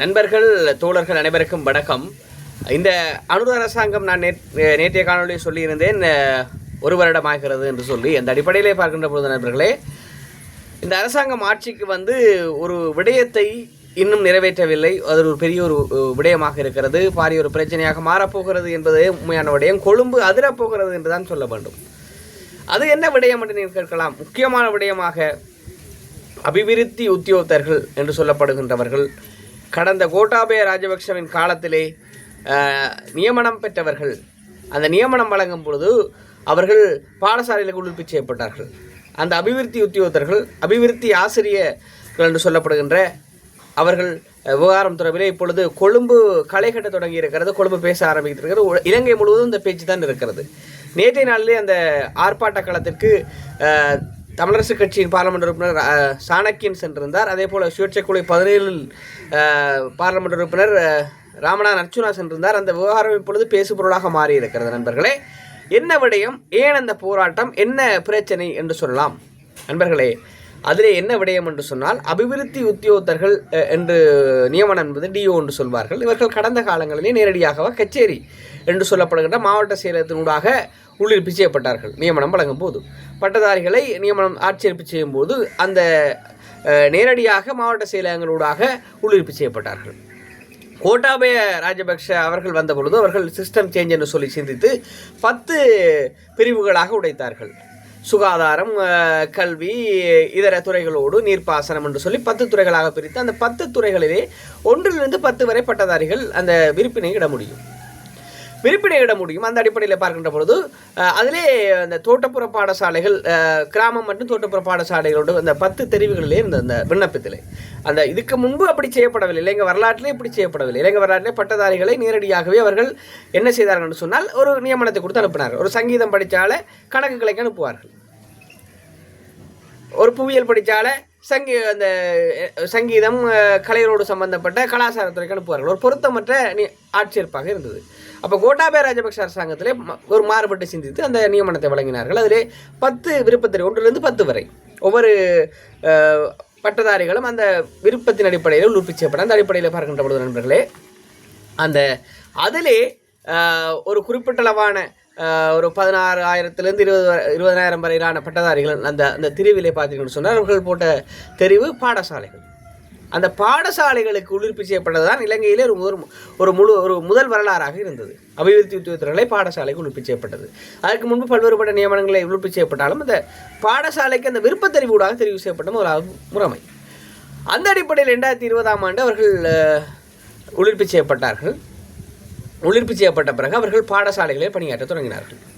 நண்பர்கள் தோழர்கள் அனைவருக்கும் வணக்கம். இந்த அனுர அரசாங்கம் நான் நே நேற்றைய காணொலியில் சொல்லியிருந்தேன் ஒரு வருடம் ஆகிறது என்று சொல்லி. அந்த அடிப்படையிலே பார்க்கின்ற பொழுது நண்பர்களே இந்த அரசாங்கம் ஆட்சிக்கு வந்து ஒரு விடயத்தை இன்னும் நிறைவேற்றவில்லை. அது ஒரு பெரிய ஒரு விடயமாக இருக்கிறது. பாரிய ஒரு பிரச்சனையாக மாறப்போகிறது என்பதே உண்மையான விடயம். கொழும்பு அதிரப்போகிறது என்று தான் சொல்ல வேண்டும். அது என்ன விடயம் என்று நீங்கள் கேட்கலாம். முக்கியமான விடயமாக அபிவிருத்தி உத்தியோகத்தர்கள் என்று சொல்லப்படுகின்றவர்கள் கடந்த கோட்டாபய ராஜபக்ஷவின் காலத்திலே நியமனம் பெற்றவர்கள் அந்த நியமனம் வழங்கும் பொழுது அவர்கள் பாடசாலையில் குளிர்ப்பு செய்யப்பட்டார்கள். அந்த அபிவிருத்தி உத்தியோகத்தர்கள் அபிவிருத்தி ஆசிரியர்கள் என்று சொல்லப்படுகின்ற அவர்கள் விவகாரம் தொடர்பிலே இப்பொழுது கொழும்பு களை கட்ட தொடங்கி இருக்கிறது கொழும்பு பேச ஆரம்பித்திருக்கிறது இலங்கை முழுவதும் இந்த பேச்சு தான் இருக்கிறது. நேற்றைய நாளிலே அந்த ஆர்ப்பாட்ட களத்திற்கு தமிழரசு கட்சியின் பாராளுமன்ற உறுப்பினர் சாணக்கியன் சென்றிருந்தார். அதே போல் சுயேட்சைக்குழு பதினேழில் பாராளுமன்ற உறுப்பினர் ராமநாத் அர்ச்சுனா சென்றிருந்தார். அந்த விவகாரம் இப்பொழுது பேசுபொருளாக மாறி இருக்கிறது நண்பர்களே. என்ன விடயம்? ஏன் அந்த போராட்டம்? என்ன பிரச்சனை என்று சொல்லலாம். நண்பர்களே அதிலே என்ன விடயம் என்று சொன்னால் அபிவிருத்தி உத்தியோகத்தர்கள் என்று நியமனம் என்பது டிஓ என்று சொல்வார்கள். இவர்கள் கடந்த காலங்களிலே நேரடியாக கச்சேரி என்று சொல்லப்படுகின்ற மாவட்ட செயலகத்தினூடாக உள்ளிருப்பு செய்யப்பட்டார்கள். நியமனம் வழங்கும் போது பட்டதாரிகளை நியமனம் ஆட்சேர்ப்பு செய்யும் போது அந்த நேரடியாக மாவட்ட செயலகங்களூடாக உள்ளிருப்பு செய்யப்பட்டார்கள். கோட்டாபய ராஜபக்ஷ அவர்கள் வந்த பொழுது அவர்கள் சிஸ்டம் சேஞ்ச் என்று சொல்லி சிந்தித்து பத்து பிரிவுகளாக உடைத்தார்கள். சுகாதாரம் கல்வி இதர துறைகளோடு நீர்ப்பாசனம் என்று சொல்லி பத்து துறைகளாக பிரித்து அந்த பத்து துறைகளிலே ஒன்றிலிருந்து பத்து வரை பட்டதாரிகள் அந்த விருப்பினை இட முடியும். விரிப்பிடையிட முடியும். அந்த அடிப்படையில் பார்க்கின்ற பொழுது அதிலே அந்த தோட்டப்புற பாடசாலைகள் கிராமம் மற்றும் தோட்டப்புற பாடசாலைகளோடு அந்த பத்து தெரிவுகளிலே இருந்த அந்த விண்ணப்பத்திலே. அந்த இதுக்கு முன்பு அப்படி செய்யப்படவில்லை. இலங்கை வரலாற்றிலே இப்படி செய்யப்படவில்லை. இலங்கை வரலாற்றிலே பட்டதாரிகளை நேரடியாகவே அவர்கள் என்ன செய்தார்கள் சொன்னால் ஒரு நியமனத்தை கொடுத்து அனுப்பினார்கள். ஒரு சங்கீதம் படித்தாலே கணக்குகளை அனுப்புவார்கள். ஒரு புவியியல் படித்தால சங்கீ அந்த சங்கீதம் அஹ், கலைகளோடு சம்பந்தப்பட்ட கலாச்சாரத்துறைக்கு அனுப்புவார்கள். ஒரு பொருத்தமற்ற நீ ஆட்சேர்ப்பாக இருந்தது. அப்போ கோட்டாபய ராஜபக்ஷ அரசாங்கத்திலே ஒரு மாறுபட்டு சிந்தித்து அந்த நியமனத்தை வழங்கினார்கள். அதிலே பத்து விருப்பத்திற்கு ஒன்றிலிருந்து பத்து வரை. ஒவ்வொரு பட்டதாரிகளும் அந்த விருப்பத்தின் அடிப்படையில் உற்பத்தி அந்த அடிப்படையில் பார்க்கின்ற பொழுது நண்பர்களே அந்த அதிலே ஒரு குறிப்பிட்டளவான ஒரு பதினாறு ஆயிரத்துலேருந்து இருபது இருபதாயிரம் இருபதனாயிரம் வரையிலான பட்டதாரிகள் அந்த அந்த தெரிவிலே பார்த்தீங்கன்னு சொன்னால் அவர்கள் போட்ட தெரிவு பாடசாலைகள். அந்த பாடசாலைகளுக்கு உள்ளிருப்பு செய்யப்பட்டதுதான் இலங்கையிலே ஒரு முதல் ஒரு முழு ஒரு முதல் வரலாறாக இருந்தது. அபிவிருத்தி உத்தியோகத்தினாலே பாடசாலைக்கு உள்ளிப்பு செய்யப்பட்டது. அதற்கு முன்பு பல்வேறுபட்ட நியமனங்களை உள்ளிப்பு செய்யப்பட்டாலும் அந்த பாடசாலைக்கு அந்த விருப்பத் ஊடாக தெரிவு செய்யப்பட்ட முதலாவது முறைமை. அந்த அடிப்படையில் ரெண்டாயிரத்தி இருபதாம் ஆண்டு அவர்கள் அஹ், செய்யப்பட்டார்கள். உள்ளிருப்பு செய்யப்பட்ட பிறகு அவர்கள் பாடசாலைகளில் பணியாற்ற தொடங்கினார்கள்.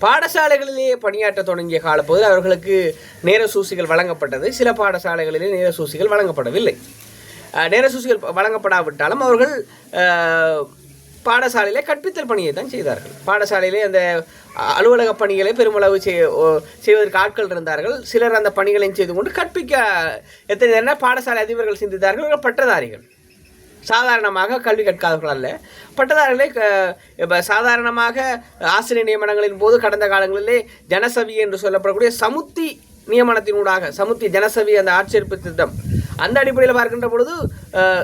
பாடசாலைகளிலேயே பணியாற்ற தொடங்கிய காலப்பகுதியில் அவர்களுக்கு நேர சூசிகள் வழங்கப்பட்டது. சில பாடசாலைகளிலே நேர சூசிகள் வழங்கப்படவில்லை. நேர சூசிகள் வழங்கப்படாவிட்டாலும் அவர்கள் பாடசாலையிலே கற்பித்தல் பணியை தான் செய்தார்கள். பாடசாலையிலே அந்த அலுவலக பணிகளை பெருமளவு செய் ஓ- செய்வதற்கு ஆட்கள் இருந்தார்கள். சிலர் அந்த பணிகளையும் செய்து கொண்டு கற்பிக்க எத்தனை பாடசாலை அதிபர்கள் சிந்தித்தார்கள் பட்டதாரிகள். சாதாரணமாக கல்வி கற்காதவர்கள் அல்ல. பட்டதாரிகளை இப்போ சாதாரணமாக ஆசிரியர் நியமனங்களின் போது கடந்த காலங்களிலே ஜனசவி என்று சொல்லப்படக்கூடிய சமுத்தி நியமனத்தினூடாக சமுத்தி ஜனசவி அந்த ஆட்சேர்ப்பு திட்டம். அந்த அடிப்படையில் பார்க்கின்ற பொழுது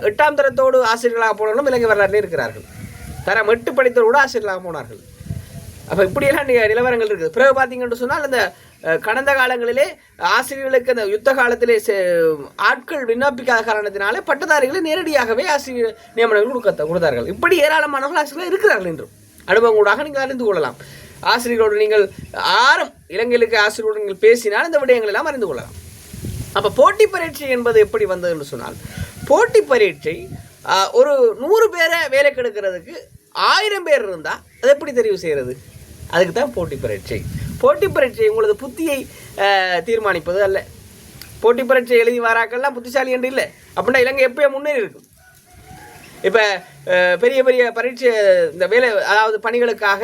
எட்டாம் தரத்தோடு ஆசிரியர்களாக போனவர்களும் இலங்கை வரலாற்றிலே இருக்கிறார்கள். தரம் எட்டு படித்தோடு ஆசிரியர்களாக போனார்கள். அப்போ இப்படியெல்லாம் நி- நிலவரங்கள் இருக்குது. பிறகு பார்த்தீங்கன்னு சொன்னால் அந்த கடந்த காலங்களிலே ஆசிரியர்களுக்கு அந்த யுத்த காலத்திலே செ- ஆட்கள் விண்ணப்பிக்காத காரணத்தினாலே பட்டதாரிகளை நேரடியாகவே ஆசிரியர் நியமனங்கள் கொடுக்க கொடுத்தார்கள். இப்படி ஏராளமானவர்கள் ஆசிரியர்கள் இருக்கிறார்கள் என்றும் அனுபவங்களாக நீங்கள் அறிந்து கொள்ளலாம். ஆசிரியர்களோடு நீங்கள் ஆரம் இலங்கையிலுக்கு ஆசிரியரோடு நீங்கள் பேசினால் இந்த விடயங்கள் எல்லாம் அறிந்து கொள்ளலாம். அப்போ போட்டி பரீட்சை என்பது எப்படி வந்தது என்று சொன்னால் போட்டி பரீட்சை ஒரு நூறு பேரை வேலை கெடுக்கிறதுக்கு ஆயிரம் பேர் இருந்தால் அதை எப்படி தெரிவு செய்கிறது அதுக்கு தான் போட்டி பரீட்சை. போட்டி பரீட்சை உங்களது புத்தியை தீர்மானிப்பது அல்ல. போட்டி பரீட்சை எழுதி வாராக்கள்லாம் புத்திசாலி என்று இல்லை. அப்படின்னா இலங்கை எப்பயும் முன்னேறி இருக்கும். இப்போ பெரிய பெரிய பரீட்சை இந்த வேலை அதாவது பணிகளுக்காக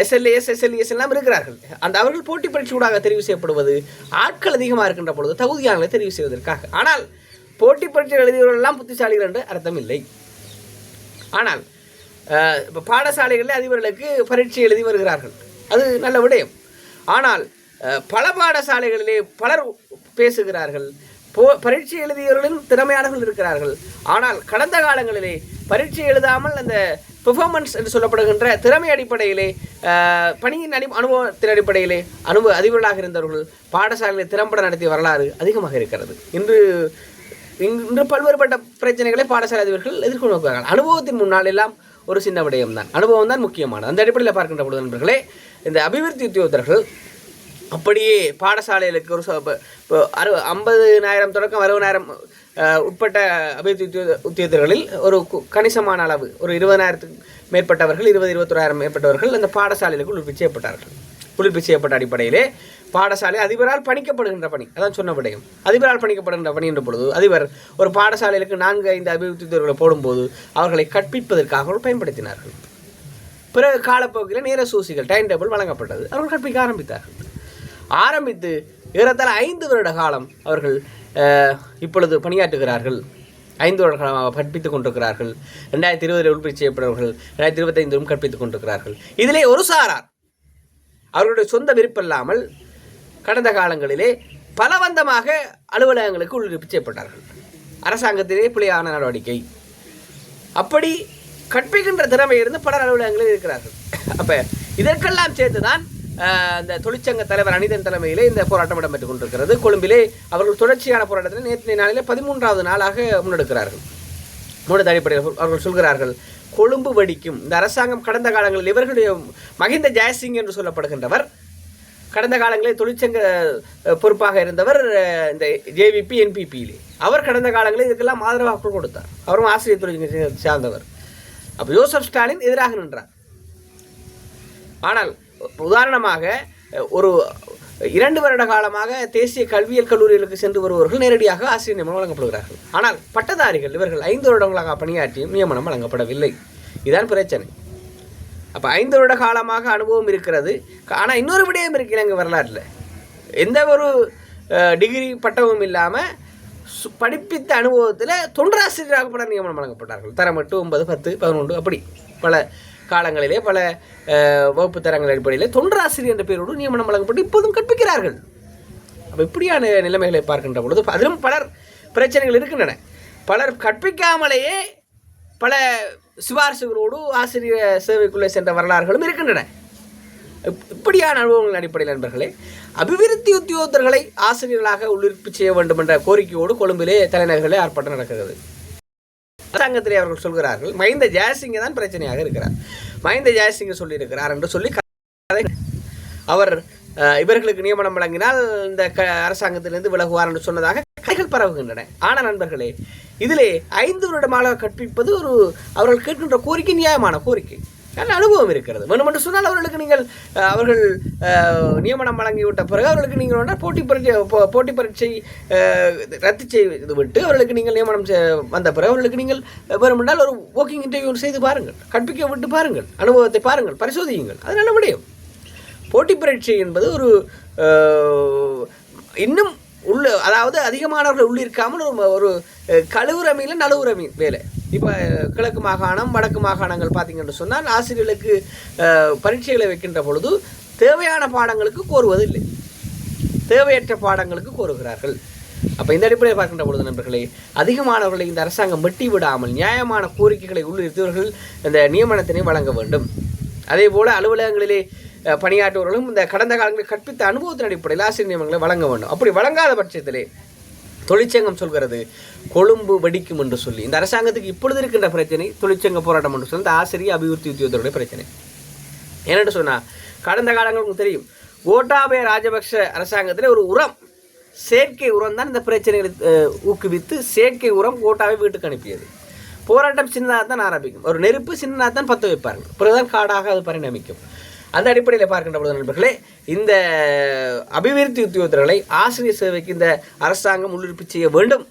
எஸ்எல்ஏஎஸ் எஸ்எல்இஎஸ் எல்லாம் இருக்கிறார்கள். அந்த அவர்கள் போட்டி பரீட்சையூடாக தெரிவு செய்யப்படுவது ஆட்கள் அதிகமாக இருக்கின்ற பொழுது தகுதியானங்களை தெரிவு செய்வதற்காக. ஆனால் போட்டி பரீட்சை எழுதியவர்கள் எல்லாம் புத்திசாலிகள் என்று அர்த்தம் இல்லை. ஆனால் இப்போ பாடசாலைகளில் அதிபர்களுக்கு பரீட்சை எழுதி வருகிறார்கள். அது நல்ல விடயம். ஆனால் பல பாடசாலைகளிலே பலர் பேசுகிறார்கள். போ பரீட்சை எழுதியவர்களும் திறமையானவர்கள் இருக்கிறார்கள். ஆனால் கடந்த காலங்களிலே பரீட்சை எழுதாமல் அந்த பெர்ஃபார்மன்ஸ் என்று சொல்லப்படுகின்ற திறமை அடிப்படையிலே பணியின் அடி அனுபவத்தின் அடிப்படையிலே அனுபவ அதிபர்களாக இருந்தவர்கள் பாடசாலையில் திறம்பட நடத்திய வரலாறு அதிகமாக இருக்கிறது. இன்று இன்று பல்வேறுபட்ட பிரச்சனைகளை பாடசாலை அதிபர்கள் எதிர்கொண்டு நோக்குவார்கள் அனுபவத்தின் முன்னால் எல்லாம் ஒரு சின்ன விடயம் தான் அனுபவம் தான் முக்கியமானது. அந்த அடிப்படையில் பார்க்கின்ற பொழுது நண்பர்களே இந்த அபிவிருத்தி உத்தியோகத்தர்கள் அப்படியே பாடசாலைகளுக்கு ஒரு இப்போ அறு ஐம்பதுனாயிரம் தொடக்கம் அறுபதாயிரம் உட்பட்ட அபிவிருத்தி உத்தியோகத்தர்களில் ஒரு கு- கணிசமான அளவு ஒரு இருபதாயிரத்துக்கு மேற்பட்டவர்கள் இருபது இருபத்தொராயிரம் மேற்பட்டவர்கள் அந்த பாடசாலைகளுக்கு உள்பி செய்யப்பட்டார்கள். உள்பிச்சு செய்யப்பட்ட அடிப்படையிலே பாடசாலை அதிபரால் பணிக்கப்படுகின்ற பணி அதான் சொன்ன விடயம். அதிபரால் பணிக்கப்படுகின்ற பணி என்ற பொழுது அதிபர் ஒரு பாடசாலைகளுக்கு நான்கு ஐந்து அபிவிருத்தி உத்தியோகர்களை போடும்போது அவர்களை கற்பிப்பதற்காக பயன்படுத்தினார்கள். பிறகு காலப்போக்கில் நேர சூசிகள் டைம் டேபிள் வழங்கப்பட்டது. அவர்கள் கற்பிக்க ஆரம்பித்தார்கள். ஆரம்பித்து ஏறத்தாழ ஐந்து வருட காலம் அவர்கள் இப்பொழுது பணியாற்றுகிறார்கள். ஐந்து வருட காலமாக கற்பித்துக் கொண்டிருக்கிறார்கள். ரெண்டாயிரத்தி இருபதில் உற்பத்தி செய்யப்பட்டவர்கள் ரெண்டாயிரத்தி இருபத்தைந்திலும் கற்பித்துக் கொண்டிருக்கிறார்கள். இதிலே ஒரு சாரார். அவர்களுடைய சொந்த விருப்பம் இல்லாமல் கடந்த காலங்களிலே பலவந்தமாக அலுவலகங்களுக்கு உள்ளிருப்பு செய்யப்பட்டார்கள். அரசாங்கத்திலே பிழையான நடவடிக்கை. அப்படி கற்பிக்கின்ற திறமை இருந்து பலர் அலுவலகங்களில் இருக்கிறார்கள். அப்போ இதற்கெல்லாம் சேர்த்து தான் இந்த தொழிற்சங்க தலைவர் அனிதன் தலைமையிலே இந்த போராட்டம் இடம்பெற்றுக் கொண்டிருக்கிறது. கொழும்பிலே அவர்கள் தொடர்ச்சியான போராட்டத்தில் நேற்று நாளிலே பதிமூன்றாவது நாளாக முன்னெடுக்கிறார்கள். முன்னெடுத்த அடிப்படையில் அவர்கள் சொல்கிறார்கள் கொழும்பு வெடிக்கும். இந்த அரசாங்கம் கடந்த காலங்களில் இவர்களுடைய மகிந்த ஜெயசிங் என்று சொல்லப்படுகின்றவர் கடந்த காலங்களில் தொழிற்சங்க பொறுப்பாக இருந்தவர் இந்த ஜேவிபி என்பிபியிலே அவர் கடந்த காலங்களில் இதுக்கெல்லாம் ஆதரவாக கொடுத்தார். அவரும் ஆசிரியர் தொழிற்சங்க சார்ந்தவர். அப்போ யோசப் ஸ்டாலின் எதிராக நின்றார். ஆனால் உதாரணமாக ஒரு இரண்டு வருட காலமாக தேசிய கல்வியியல் கல்லூரிகளுக்கு சென்று வருபவர்கள் நேரடியாக ஆசிரியர் நியமனம் வழங்கப்படுகிறார்கள். ஆனால் பட்டதாரிகள் இவர்கள் ஐந்து வருடங்களாக பணியாற்றியும் நியமனம் வழங்கப்படவில்லை. இதுதான் பிரச்சனை. அப்போ ஐந்து வருட காலமாக அனுபவம் இருக்கிறது. ஆனால் இன்னொரு விடயம் இருக்கு எங்கள் வரலாற்றில். எந்த ஒரு டிகிரி பட்டமும் இல்லாமல் படிப்பித்த அனுபவத்தில் தொண்டராசிரியராக பல நியமனம் வழங்கப்பட்டார்கள். தரம் எட்டு ஒன்பது பத்து பதினொன்று அப்படி. பல காலங்களிலே பல வகுப்பு தரங்கள் அடிப்படையில் தொண்டராசிரியர் என்ற பெயரோடு நியமனம் வழங்கப்பட்டு இப்போதும் கற்பிக்கிறார்கள். அப்போ இப்படியான நிலைமைகளை பார்க்கின்ற பொழுது அதிலும் பலர் பிரச்சனைகள் இருக்கின்றன. பலர் கற்பிக்காமலேயே பல சிபாரிசுகளோடு ஆசிரியர் சேவைக்குள்ளே சென்ற வரலாறுகளும் இருக்கின்றன. இப்படியான அனுபவங்களின் அடிப்படையில் நண்பர்களே அபிவிருத்தி உத்தியோகத்தர்களை ஆசிரியர்களாக உள்ளிருப்பு செய்ய வேண்டும் என்ற கோரிக்கையோடு கொழும்பிலே தலைநகர்களே ஆர்ப்பாட்டம் நடக்கிறது. அரசாங்கத்திலே அவர்கள் சொல்கிறார்கள் மஹிந்த ஜெயசிங்க தான் பிரச்சனையாக இருக்கிறார். மஹிந்த ஜெயசிங்க சொல்லியிருக்கிறார் என்று சொல்லி அவர் இவர்களுக்கு நியமனம் வழங்கினால் இந்த க அரசாங்கத்திலிருந்து விலகுவார் என்று சொன்னதாக கதைகள் பரவுகின்றன. ஆனால் நண்பர்களே இதிலே ஐந்து வருடமாக கற்பிப்பது ஒரு அவர்கள் கேட்கின்ற கோரிக்கை நியாயமான கோரிக்கை. நல்ல அனுபவம் இருக்கிறது. வேணுமென்று சொன்னால் அவர்களுக்கு நீங்கள் அவர்கள் நியமனம் வழங்கிவிட்ட பிறகு அவர்களுக்கு நீங்கள் வேண்டாம் போட்டி பரீட்சை போட்டி பரீட்சை ரத்து செய்து விட்டு அவர்களுக்கு நீங்கள் நியமனம் வந்த பிறகு அவர்களுக்கு நீங்கள் வேணுமென்றால் ஒரு வாக்கிங் இன்டர்வியூ செய்து பாருங்கள். கற்பிக்க விட்டு பாருங்கள். அனுபவத்தை பாருங்கள். பரிசோதியுங்கள். அது நல்ல விடயம். போட்டி பரீட்சை என்பது ஒரு இன்னும் உள்ள அதாவது அதிகமானவர்கள் உள்ளிருக்காமல் ஒரு ஒரு அஹ், கழுவுற மீன் நழுவுற மீன் வேலை. இப்போ கிழக்கு மாகாணம் வடக்கு மாகாணங்கள் பார்த்தீங்கன்னு சொன்னால் ஆசிரியர்களுக்கு பரீட்சைகளை வைக்கின்ற பொழுது தேவையான பாடங்களுக்கு கோருவதில்லை. தேவையற்ற பாடங்களுக்கு கோருகிறார்கள். அப்போ இந்த அடிப்படையில் பார்க்கின்ற பொழுது நண்பர்களே அதிகமானவர்களை இந்த அரசாங்கம் வெட்டி விடாமல் நியாயமான கோரிக்கைகளை உள்ளிருத்தவர்கள் இந்த நியமனத்தினை வழங்க வேண்டும். அதே போல் அலுவலகங்களிலே பணியாற்றுவர்களும் இந்த கடந்த காலங்களில் கற்பித்த அனுபவத்தின் அடிப்படையில் ஆசிரியர் நியமனங்களை வழங்க வேண்டும். அப்படி வழங்காத பட்சத்திலே தொழிற்சங்கம் சொல்கிறது கொழும்பு வெடிக்கும் என்று சொல்லி. இந்த அரசாங்கத்துக்கு இப்பொழுது இருக்கின்ற பிரச்சனை தொழிற்சங்க போராட்டம் என்று சொல்லி இந்த ஆசிரியர் அபிவிருத்தி உத்தியோகத்தருடைய பிரச்சனை. என்னென்னு சொன்னால் கடந்த காலங்களுக்கு தெரியும் கோட்டாபய ராஜபக்ஷ அரசாங்கத்தில் ஒரு உரம் செயற்கை உரம் தான் இந்த பிரச்சனைகளை ஊக்குவித்து செயற்கை உரம் கோட்டாவை வீட்டுக்கு அனுப்பியது. போராட்டம் சின்னதாக தான் ஆரம்பிக்கும். ஒரு நெருப்பு சின்னதாக தான் பற்ற வைப்பார்கள். பிறகுதான் காடாக அது பரிணமிக்கும். அந்த அடிப்படையில் பார்க்கின்ற பொழுது நண்பர்களே இந்த அபிவிருத்தி உத்தியோகத்தர்களை ஆசிரியர் சேவைக்கு இந்த அரசாங்கம் உள்ளிருப்பு செய்ய வேண்டும்.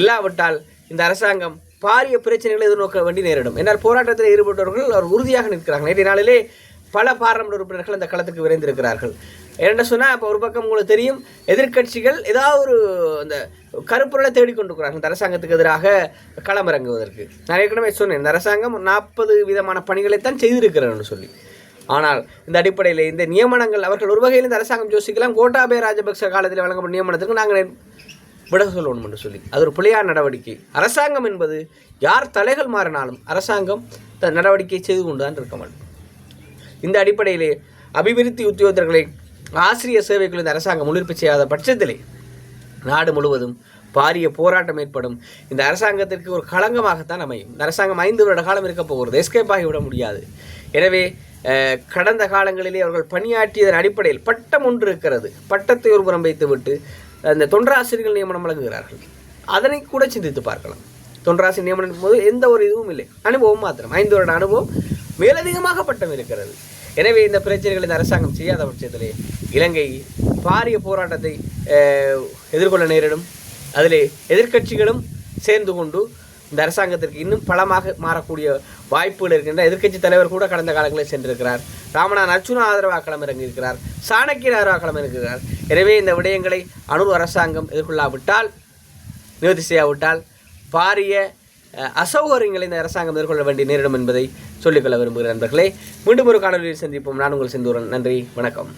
இல்லாவிட்டால் இந்த அரசாங்கம் பாரிய பிரச்சனைகளை எதிர்நோக்க வேண்டி நேரிடும். என்னால் போராட்டத்தில் ஈடுபட்டவர்கள் அவர் உறுதியாக நிற்கிறார்கள். நேற்றைய நாளிலே பல பாராளுமன்ற உறுப்பினர்கள் அந்த களத்துக்கு விரைந்திருக்கிறார்கள். என்ன சொன்னால் இப்போ ஒரு பக்கம் உங்களுக்கு தெரியும் எதிர்க்கட்சிகள் ஏதாவது ஒரு அந்த கருப்பொருளை தேடிக்கொண்டிருக்கிறார்கள். இந்த அரசாங்கத்துக்கு எதிராக களமிறங்குவதற்கு. நான் ஏற்கனவே சொன்னேன் இந்த அரசாங்கம் நாற்பது விதமான பணிகளைத்தான் செய்திருக்கிறேன்னு சொல்லி. ஆனால் இந்த அடிப்படையில் இந்த நியமனங்கள் அவர்கள் ஒரு வகையில் இந்த அரசாங்கம் யோசிக்கலாம். கோட்டாபய ராஜபக்ச காலத்தில் வழங்கப்பட்ட நியமனத்திற்கு நாங்கள் விட சொல்லணும் என்று சொல்லி. அது ஒரு பிழையான நடவடிக்கை. அரசாங்கம் என்பது யார் தலைகள் மாறினாலும் அரசாங்கம் தன் நடவடிக்கை செய்து கொண்டு தான் இருக்க வேண்டும். இந்த அடிப்படையிலே அபிவிருத்தி உத்தியோகத்தர்களை ஆசிரியர் சேவைகள் இந்த அரசாங்கம் முன்னிறுப்பு செய்யாத பட்சத்திலே நாடு முழுவதும் பாரிய போராட்டம் ஏற்படும். இந்த அரசாங்கத்திற்கு ஒரு களங்கமாகத்தான் அமையும். இந்த அரசாங்கம் ஐந்து வருட காலம் இருக்க போகிறது எஸ்கேப் ஆகிவிட முடியாது. எனவே கடந்த காலங்களிலே அவர்கள் பணியாற்றியதன் அடிப்படையில் பட்டம் ஒன்று இருக்கிறது. பட்டத்தை ஒரு புறம் வைத்துவிட்டு அந்த தொண்டராசிரியர்கள் நியமனம் வழங்குகிறார்கள். அதனை கூட சிந்தித்து பார்க்கலாம். தொண்டராசி நியமனம் போது எந்த ஒரு இதுவும் இல்லை. அனுபவம் மாத்திரம். ஐந்து வருட அனுபவம் மேலதிகமாக பட்டம் இருக்கிறது. எனவே இந்த பிரச்சனைகள் இந்த அரசாங்கம் செய்யாத பட்சத்திலே இலங்கை பாரிய போராட்டத்தை எதிர்கொள்ள நேரிடும். அதிலே எதிர்க்கட்சிகளும் சேர்ந்து கொண்டு இந்த அரசாங்கத்திற்கு இன்னும் பலமாக மாறக்கூடிய வாய்ப்புகள் இருக்கின்ற எதிர்க்கட்சி தலைவர் கூட கடந்த காலங்களில் சென்றிருக்கிறார். ராமநாத் அர்ச்சுனா ஆதரவாக களமிறங்கியிருக்கிறார் சாணக்கியன் ஆதரவாக களமிறங்கிறார் எனவே இந்த விடயங்களை அணு அரசாங்கம் எதிர்கொள்ளாவிட்டால் நிவர்த்தி செய்யாவிட்டால் பாரிய அசௌகரியங்களை இந்த அரசாங்கம் எதிர்கொள்ள வேண்டிய நேரிடும் என்பதை சொல்லிக்கொள்ள விரும்புகிறேன் நண்பர்களே. மீண்டும் ஒரு காணொலியில் சந்திப்போம். நான் உங்கள் செந்தூரன். நன்றி. வணக்கம்.